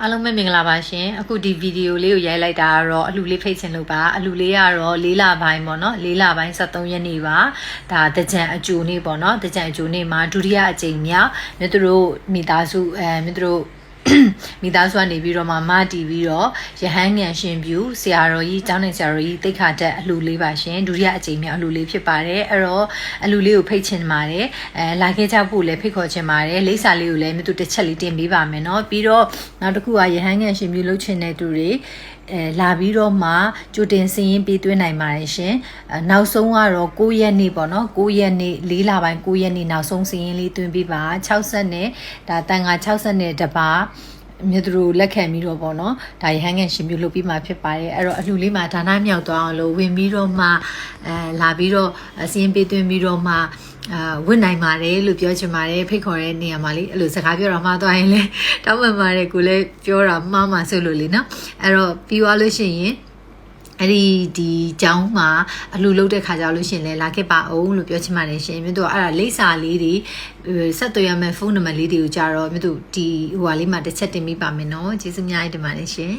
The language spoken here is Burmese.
အားလုံးပဲမင်္ဂလာပါရှင်အခုဒီဗီဒီယိုလေးကိုရိုက်လိုက်တာကတော့အလူလေးဖိတ်ချင်လို့ပါအလူလေးကတော့၄လပိုင်းပေါ့နော်၄လပိုင်း73ရက်နေ့ပါဒါတကြံအကျိုးနေ့ပေါ့နော်တကြံအကျိုးနေ့မှာဒုတိယအကြိမ်မြောက်မြတ်သူတို့မိသားစုအဲမြတ်သူတို့ မိသားစုကနေပြီးတော့မှမတီးပြီးတော့ရဟန်းမြန်ရှင်ပြူဆရာတော်ကြီးကျောင်းနေဆရာတော်ကြီးတိတ်ခါတက်အလှလေးပါရှင်ဒုတိယအကြိမ်မြောက်အလှလေးဖြစ်ပါတယ်အဲ့တော့အလှလေးကိုဖိတ်ချင်ပါတယ်အဲလာခဲ့ကြဖို့လည်းဖိတ်ခေါ်ချင်ပါတယ်လိပ်စာလေးကိုလည်းမြတ်သူတစ်ချက်လေးတင်ပေးပါမယ်เนาะပြီးတော့နောက်တစ်ခုကရဟန်းမြန်ရှင်ပြူလှုပ်ချင်တဲ့သူတွေအဲလာပြီးတော့မှကြိုတင်စည်ရင်ပေးသွင်းနိုင်ပါတယ်ရှင်အဲနောက်ဆုံးကတော့9ရက်နေ့ပေါ့နော်9ရက်နေ့၄လပိုင်း9ရက်နေ့နောက်ဆုံးစည်ရင်လေးသွင်းပေးပါ60နဲ့ဒါတန်ငါ60နဲ့တပါ မြေသူတို့လက်ခံပြီးတော့ပေါ့နော်ဒါရဟန်းငယ်ရှင်ပြုလုပ်ပြီးမှဖြစ်ပါတယ်အဲ့တော့အလှလေးမှာဒါနမြောက်သွားအောင်လို့ဝင်ပြီးတော့မှအဲလာပြီးတော့အစင်းပေးသွင်းပြီးတော့မှအာဝင့်နိုင်ပါတယ်လို့ပြောချင်ပါတယ်ဖိတ်ခေါ်တဲ့နေရာမှာလေအဲ့လိုစကားပြောတာမှားသွားရင်လေတောင်းပန်ပါတယ်ကိုလည်းပြောတာမှားမှဆိုလို့လေနော်အဲ့တော့ပြီးသွားလို့ရှိရင် အဲ့ဒီဒီကျောင်းမှာအလှလုတ်တဲ့ခါကြလို့ရှရင်လဲလာခဲ့ပါအောင်လို့ပြောချင်ပါတယ်ရှင်မြတ်တို့အဲ့ဒါလိပ်စာလေးတွေဆက်သွယ်ရမယ့်ဖုန်းနံပါတ်လေးတွေကိုကြတော့မြတ်တို့ဒီဟိုဟာလေးမှာတစ်ချက်တင်မိပါမယ်နော်ကျေးဇူးအများကြီးတင်ပါတယ်ရှင်